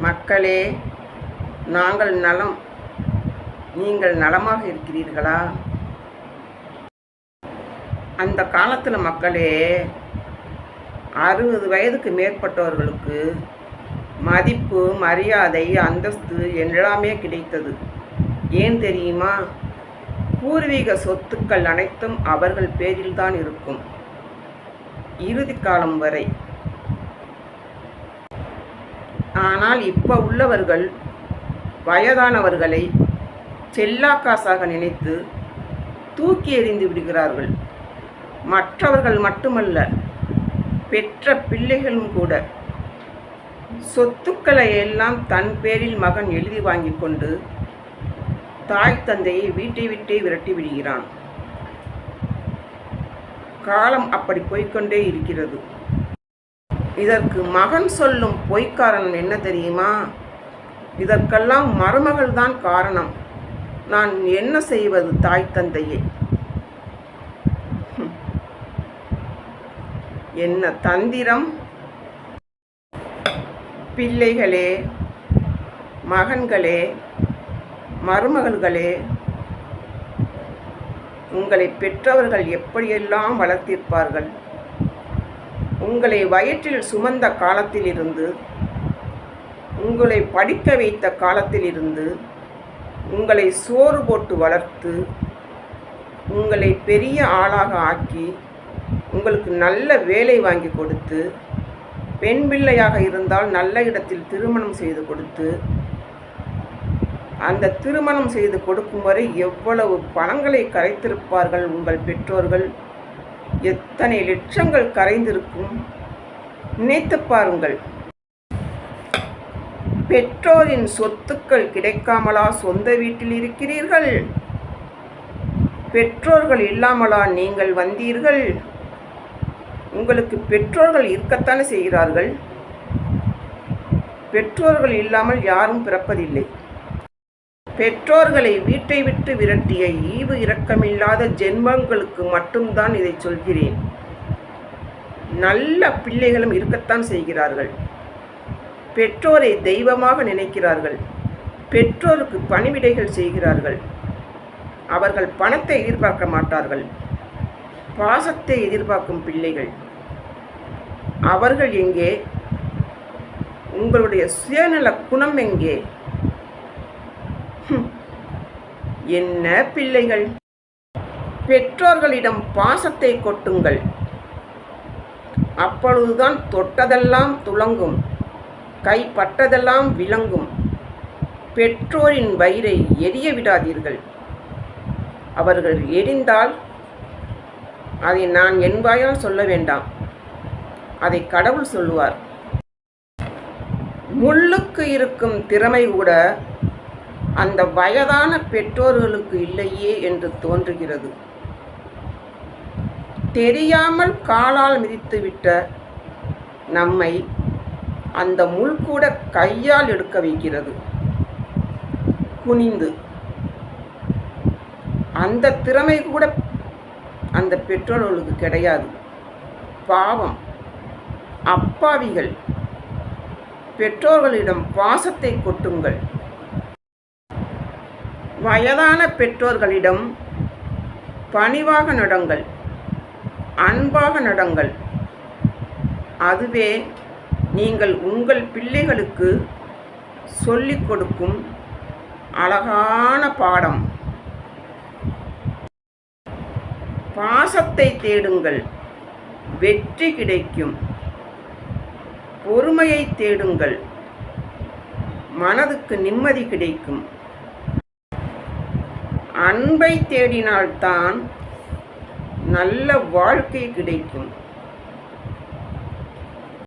மக்களே நாங்கள் நலம். நீங்கள் நலமாக இருக்கிறீர்களா? அந்த காலத்தில் மக்களே அறுபது வயதுக்கு மேற்பட்டவர்களுக்கு மதிப்பு மரியாதை அந்தஸ்து எல்லாமே கிடைத்தது. ஏன் தெரியுமா? பூர்வீக சொத்துக்கள் அனைத்தும் அவர்கள் பேரில்தான் இருக்கும். இறுதி காலம் வரை ஆனால் இப்போ உள்ளவர்கள் வயதானவர்களை செல்லாக்காசாக நினைத்து தூக்கி எறிந்து விடுகிறார்கள். மற்றவர்கள் மட்டுமல்ல பெற்ற பிள்ளைகளும் கூட. சொத்துக்களை எல்லாம் தன் பேரில் மகன் எழுதி வாங்கி கொண்டு தாய் தந்தையை வீட்டை விட்டே விரட்டி விடுகிறான். காலம் அப்படி போய்க்கொண்டே இருக்கிறது. இதற்கு மகன் சொல்லும் பொய்க்காரணம் என்ன தெரியுமா? இதற்கெல்லாம் மருமகள் தான் காரணம். நான் என்ன செய்வது தாய் தந்தையே? என்ன தந்திரம்? பிள்ளைகளே மகன்களே மருமகள்களே உங்களை பெற்றவர்கள் எப்படியெல்லாம் வளர்த்திருப்பார்கள்? உங்களை வயிற்றில் சுமந்த காலத்திலிருந்து உங்களை படிக்க வைத்த காலத்திலிருந்து உங்களை சோறு போட்டு வளர்த்து உங்களை பெரிய ஆளாக ஆக்கி உங்களுக்கு நல்ல வேலை வாங்கி கொடுத்து பெண் பிள்ளையாக இருந்தால் நல்ல இடத்தில் திருமணம் செய்து கொடுத்து அந்த திருமணம் செய்து கொடுக்கும் வரை எவ்வளவு பணங்களை கரைத்திருப்பார்கள் உங்கள் பெற்றோர்கள்? எத்தனை லட்சங்கள் கரைந்திருக்கும்? நினைத்து பாருங்கள். பெற்றோரின் சொத்துக்கள் கிடைக்காமலா சொந்த வீட்டில் இருக்கிறீர்கள்? பெற்றோர்கள் இல்லாமலா நீங்கள் வந்தீர்கள்? உங்களுக்கு பெற்றோர்கள் இருக்கத்தானே செய்கிறார்கள்? பெற்றோர்கள் இல்லாமல் யாரும் பிறப்பதில்லை. பெற்றோர்களை வீட்டை விட்டு விரட்டிய ஈவு இரக்கமில்லாத ஜென்மங்களுக்கு மட்டும்தான் இதை சொல்கிறேன். நல்ல பிள்ளைகளும் இருக்கத்தான் செய்கிறார்கள். பெற்றோரை தெய்வமாக நினைக்கிறார்கள். பெற்றோருக்கு பணிவிடைகள் செய்கிறார்கள். அவர்கள் பணத்தை எதிர்பார்க்க மாட்டார்கள். பாசத்தை எதிர்பார்க்கும் பிள்ளைகள். அவர்கள் எங்கே? உங்களுடைய சுயநல குணம் எங்கே? என்ன பிள்ளைகள்? பெற்றோர்களிடம் பாசத்தை கொட்டுங்கள். அப்பொழுதுதான் தொட்டதெல்லாம் துளங்கும் கைப்பட்டதெல்லாம் விளங்கும். பெற்றோரின் வயிறை எரிய விடாதீர்கள். அவர்கள் எரிந்தால் அதை நான் என் வாயால் சொல்ல வேண்டாம். அதை கடவுள் சொல்லுவார். முள்ளுக்கு இருக்கும் திறமை கூட அந்த வயதான பெற்றோர்களுக்கு இல்லையே என்று தோன்றுகிறது. தெரியாமல் காலால் மிதித்துவிட்ட நம்மை அந்த முள் கூட கையால் எடுக்க வைக்கிறது. குனிந்து. அந்த திறமை கூட அந்த பெற்றோர்களுக்கு கிடையாது. பாவம். அப்பாவிகள். பெற்றோர்களிடம் பாசத்தை கொட்டுங்கள். வயதான பெற்றோர்களிடம் பணிவாக நடங்கள் அன்பாக நடங்கள். அதுவே நீங்கள் உங்கள் பிள்ளைகளுக்கு சொல்லிக் கொடுக்கும் அழகான பாடம். பாசத்தை தேடுங்கள் வெற்றி கிடைக்கும். பொறுமையை தேடுங்கள் மனதுக்கு நிம்மதி கிடைக்கும். அன்பை தேடினால்தான் நல்ல வாழ்க்கை கிடைக்கும்.